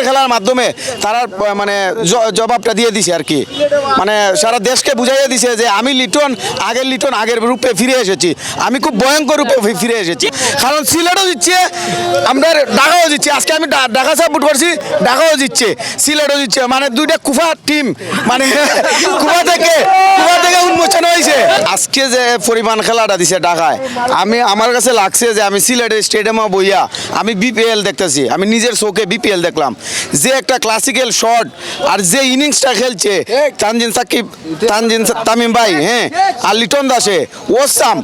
আজকের খেলার মাধ্যমে তারা মানে জবাবটা দিয়ে দিছে আর কি। মানে সারা দেশকে বুঝাইয়ে দিছে যে আমি লিটন, আগের লিটন, আগের রূপে ফিরে এসেছি। আমি খুব ভয়ঙ্কর রূপে ফিরে এসেছি। কারণ সিলেটও দিচ্ছে আমরা ঢাকাও দিচ্ছে আজকে আমি ঢাকা সাপোর্ট করছি, ঢাকাও দিচ্ছে সিলেটও দিচ্ছে মানে দুইটা কুফা টিম মানে কুফা থেকে কুফা থেকে উন্মোচন হয়েছে আজকে যে পরিমাণ খেলাটা দিছে ঢাকায়, আমি, আমার কাছে লাগছে যে আমি সিলেটের স্টেডিয়ামে বইয়া আমি বিপিএল দেখতেছি। আমি নিজের চোখে বিপিএল দেখলাম। যে একটা ক্লাসিক্যাল শট আর যে ইনিংসটা খেলছে তানজিন সাকিব তানজিন তামিম ভাই হ্যাঁ আর লিটন দাসে ওসাম।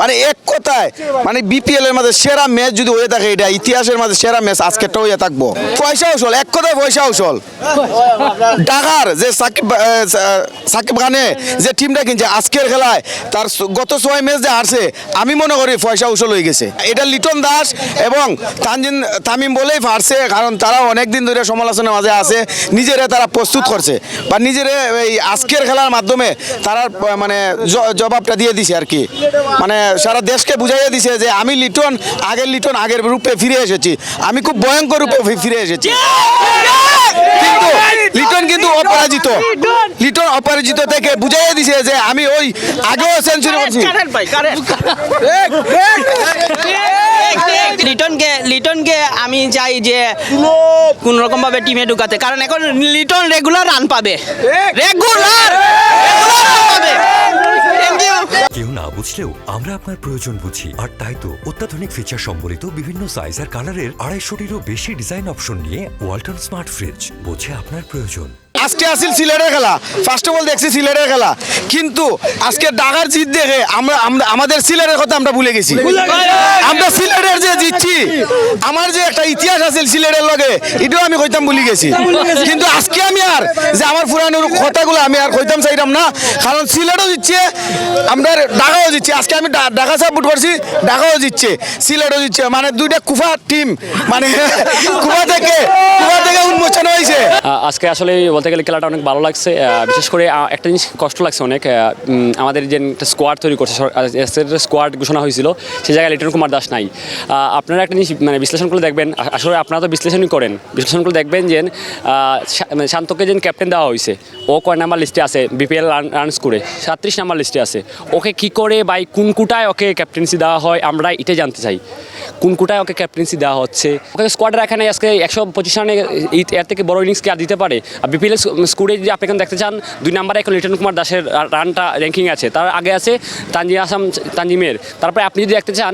মানে এক কথায় মানে বিপিএল এর মধ্যে সেরা ম্যাচ যদি হয়ে থাকে এটা ইতিহাসের মধ্যে সেরা ম্যাচ আজকেরটা হয়ে থাকব। পয়সা উসল এক কথায় পয়সা উসল। ঢাকার যে সাকিব সাকিব খানে যে টিমটা কিনছে আজকের খেলায় তার গত ছয় ম্যাচ যে হারছে আমি মনে করি পয়সা উসল হয়ে গেছে। এটা লিটন দাস এবং তানজিন তামিম বলেই পারছে কারণ তারা অনেক দিন ধরে সমালোচনার মাঝে আছে নিজেরা তারা প্রস্তুত করছে বা নিজেরা এই আজকের খেলার মাধ্যমে তারা মানে জবাবটা দিয়ে দিছে আর কি মানে সারা দেশকে বুঝাইয়ে দিছে যে আমি লিটন আগের লিটন আগের রূপে ফিরে এসেছি আমি খুব ভয়ঙ্কর রূপে ফিরে এসেছি কিন্তু লিটন কিন্তু অপরাজিত লিটন অপরাজিত থেকে বুঝাইয়ে দিছে যে আমি ওই আগেও সেঞ্চুরি করছি লিটনকে লিটনকে আমি চাই যে কোন রকম ভাবে টিমে ঢুকাতে। কারণ এখন লিটন রেগুলার রান পাবে। রেগুলার. কেউ না বুঝলেও আমরা আপনার প্রয়োজন বুঝি। আর তাই তো অত্যাধুনিক ফিচার সম্বলিত বিভিন্ন সাইজ আর কালারের আড়াইশোটিরও বেশি ডিজাইন অপশন নিয়ে ওয়ালটন স্মার্ট ফ্রিজ বোঝে আপনার প্রয়োজন। আজকে আসিল সিলেটের খেলা। ফার্স্ট অফ অল দেখছি সিলেটের খেলা। কিন্তু আজকে ঢাকার জিত দেখে আমরা আমরা আমাদের সিলেটের কথা আমরা ভুলে গেছি। আমরা সিলেটের যে জিতছি আমার যে একটা ইতিহাস আছে সিলেটের লগে এটাও আমি কইতাম ভুলে গেছি। কিন্তু আজকে আমি আর যে আমার পুরানো কথাগুলো আমি আর কইতাম চাইতাম না কারণ সিলেটও জিতছে আমরা ঢাকাও জিতছে। আজকে আমি ঢাকা সাপোর্ট করছি ঢাকাও জিতছে সিলেটও জিতছে। মানে দুইটা কুফা টিম মানে কুফা থেকে কুফা থেকে উন্মোচন হয়েছে। আজকে আসলে বলতে গেলে খেলাটা অনেক ভালো লাগছে বিশেষ করে একটা জিনিস কষ্ট লাগছে অনেক আমাদের যে একটা স্কোয়াড তৈরি করছে স্কোয়াড ঘোষণা হয়েছিল সেই জায়গায় লিটন কুমার দাস নাই। আপনারা একটা জিনিস মানে বিশ্লেষণ করে দেখবেন আসলে আপনারা তো বিশ্লেষণই করেন। বিশ্লেষণ করে দেখবেন যে মানে শান্তকে যে ক্যাপ্টেন দেওয়া হয়েছে, ও কয় নাম্বার লিস্টে আছে বিপিএল রানস করে সাতত্রিশ নাম্বার লিস্টে আছে। ওকে কি করে বাই কোন কুটায় ওকে ক্যাপ্টেন্সি দেওয়া হয়, আমরা এটাই জানতে চাই। কোন কুটায় ওকে ক্যাপ্টেন্সি দেওয়া হচ্ছে? ওকে স্কোয়াডে রাখা নেই, আজকে একশো পঁচিশ রানে এর থেকে বড় ইনিংস কে আর দিতে পারে? আর বিপিএল স্কোরে যদি আপনি এখন দেখতে চান, দুই নাম্বারে এখন লিটন কুমার দাসের রানটা র্যাঙ্কিং আছে। তার আগে আছে তানজিম আসাম তানজিমের তারপরে আপনি যদি দেখতে চান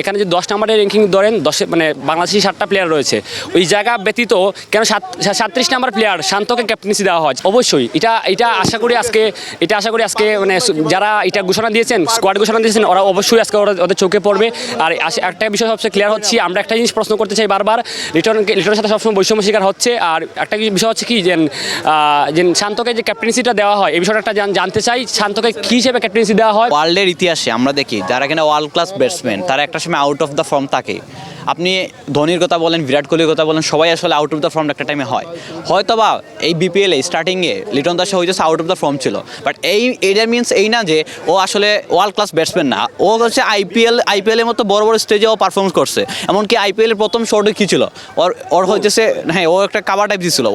এখানে যে দশ নাম্বারের র্যাঙ্কিং ধরেন, দশে মানে বাংলাদেশি সাতটা প্লেয়ার রয়েছে। ওই জায়গা ব্যতীত কেন সাত সাতত্রিশ নাম্বার প্লেয়ার শান্তকে ক্যাপ্টেন্সি দেওয়া হয়? অবশ্যই। এটা এটা আশা করি আজকে এটা আশা করি আজকে মানে যারা এটা ঘোষণা দিয়েছেন স্কোয়াড ঘোষণা দিয়েছেন, ওরা অবশ্যই আজকে ওরা ওদের চোখে পড়বে। আর একটা বিষয় সবচেয়ে ক্লিয়ার হচ্ছে, আমরা একটা জিনিস প্রশ্ন করতে চাই বারবার। লিটনকে লিটনের সাথে সবসময় বৈষম্য শিকার হচ্ছে। আর একটা বিষয় হচ্ছে কি যে যে শান্তকে যে ক্যাপ্টেন্সিটা দেওয়া হয়, এই বিষয়টা একটা জানতে চাই, শান্তকে কী হিসেবে ক্যাপ্টেন্সি দেওয়া হয়? ওয়ার্ল্ডের ইতিহাসে আমরা দেখি, যারা কিনা ওয়ার্ল্ড ক্লাস ব্যাটসম্যান তারা একটা সময় আউট অফ দ্য ফর্ম থাকে। আপনি ধোনির কথা বলেন, বিরাট কোহলির কথা বলেন, সবাই আসলে আউট অফ দ্য ফর্ম একটা টাইমে হয়। হয়তো বা এই বিপিএলে স্টার্টিংয়ে লিটন দাসে হয়ে যাচ্ছে আউট অফ দ্য ফর্ম ছিল। বাট এই এটা মিনস এই না যে, ও আসলে ওয়ার্ল্ড ক্লাস ব্যাটসম্যান না। ও হচ্ছে আইপিএল আইপিএলের মতো বড় বড় স্টেজে ও পারফর্মেন্স করছে। এমনকি আইপিএলের প্রথম শর্টে কী ছিল? ওর ওর হচ্ছে হ্যাঁ ও একটা কাভার টাইপ দিছিল।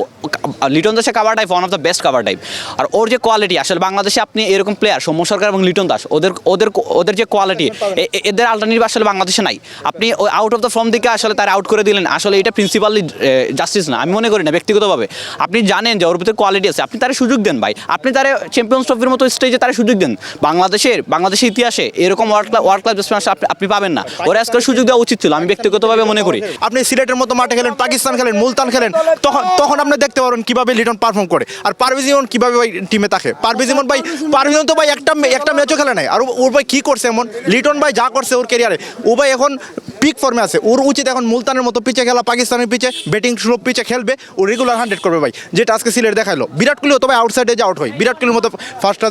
লিটন দাসের cover type one of the best cover type আর ওর যে কোয়ালিটি আসলে বাংলাদেশে আপনি এরকম প্লেয়ার সৌম্য সরকার এবং লিটন দাস, ওদের ওদের ওদের যে কোয়ালিটি এদের আলটারনেটিভ আসলে বাংলাদেশে নাই। আপনি আউট অফ দ্য ফর্ম দিকে আসলে তারা আউট করে দিলেন। আসলে এটা প্রিন্সিপালি জাস্টিস না। আমি মনে করি না, ব্যক্তিগতভাবে। আপনি জানেন যে ওর ভিতরে কোয়ালিটি আছে। আপনি তারা সুযোগ দেন ভাই। আপনি তারা চ্যাম্পিয়ন্স ট্রফির মতো স্টেজে তারা সুযোগ দেন। বাংলাদেশের বাংলাদেশের ইতিহাসে এরকম world class world class batsman আপনি পাবেন না। ওরা আজকে সুযোগ দেওয়া উচিত ছিল। আমি ব্যক্তিগতভাবে মনে করি। আপনি সিলেটের মতো মাঠে খেলেন, পাকিস্তান খেলেন, মুলতান খেলেন, তখন তখন আপনি দেখতে পারবেন কীভাবে লিটন পারফর্ম করে। আর পারভেজ ইমন কীভাবে ভাই টিমে থাকে? পারভেজ ইমন ভাই, পারভেজ তো ভাই একটা একটা ম্যাচও খেলে নাই। আর ওর ভাই কি করছে এমন? লিটন ভাই যা করছে ওর ক্যারিয়ারে ও ভাই এখন পিক ফর্মে আছে। ওর উচিত এখন মুলতানের মতো পিচে খেলা, পাকিস্তানের পিচে ব্যাটিং স্লো পিচে খেলবে, ও রেগুলার হান্ড্রেড করবে ভাই। যেটা আজকে সিলেট দেখাল বিরাট কোহলিও তবে আউটসাইডে যে আউট হয়। বিরাট কোহলির মতো ফার্স্ট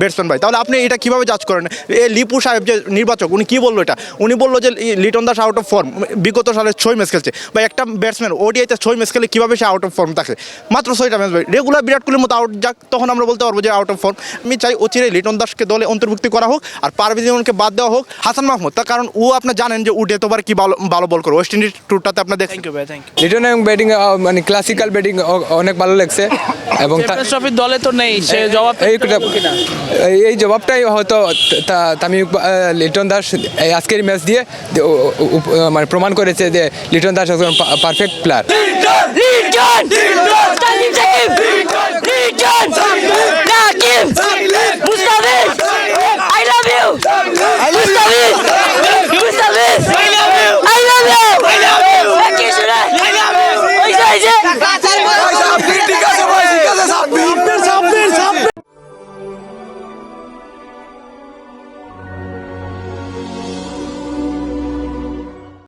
ব্যাটসম্যান ভাই। তাহলে আপনি এটা কীভাবে জাজ করেন? এ লিপু সাহেব যে নির্বাচক, উনি কী বলল এটা? উনি বলল যে Liton Das out of form বিগত সালে ছয় ম্যাচ খেলছে। বা একটা ব্যাটসম্যান ওডিআইতে ছয় ম্যাচ খেলে কীভাবে সে আউট অফ ফর্ম থাকে? মাত্র ছয়টা ম্যাচ ভাই। রেগুলার বিরাট কোহলির মতো আউট যাক, তখন আমরা বলতে পারব যে আউট অফ ফর্ম আমি চাই অচিরে লিটন দাসকে দলে অন্তর্ভুক্তি করা হোক, আর পারভেজ বাদ দেওয়া হোক। হাসান মাহমুদ, তার কারণ ও আপনার জানেন যে ও ডেতোবার কি ভালো ভালো ভালো বল করে। ওয়েস্ট ইন্ডিজ ট্যুরটাতে আপনার দেখেন। লিটন এবং ব্যাটিং মানে ক্লাসিক্যাল ব্যাটিং অনেক ভালো লাগছে। এবং ট্রফির দলে তো নেই সে জবাব এই জবাবটাই হয়তো তামি লিটন দাস আজকের ম্যাচ দিয়ে মানে প্রমাণ করেছে যে লিটন দাস একজন পারফেক্ট প্লেয়ার লিটন! লিটন! লিটন!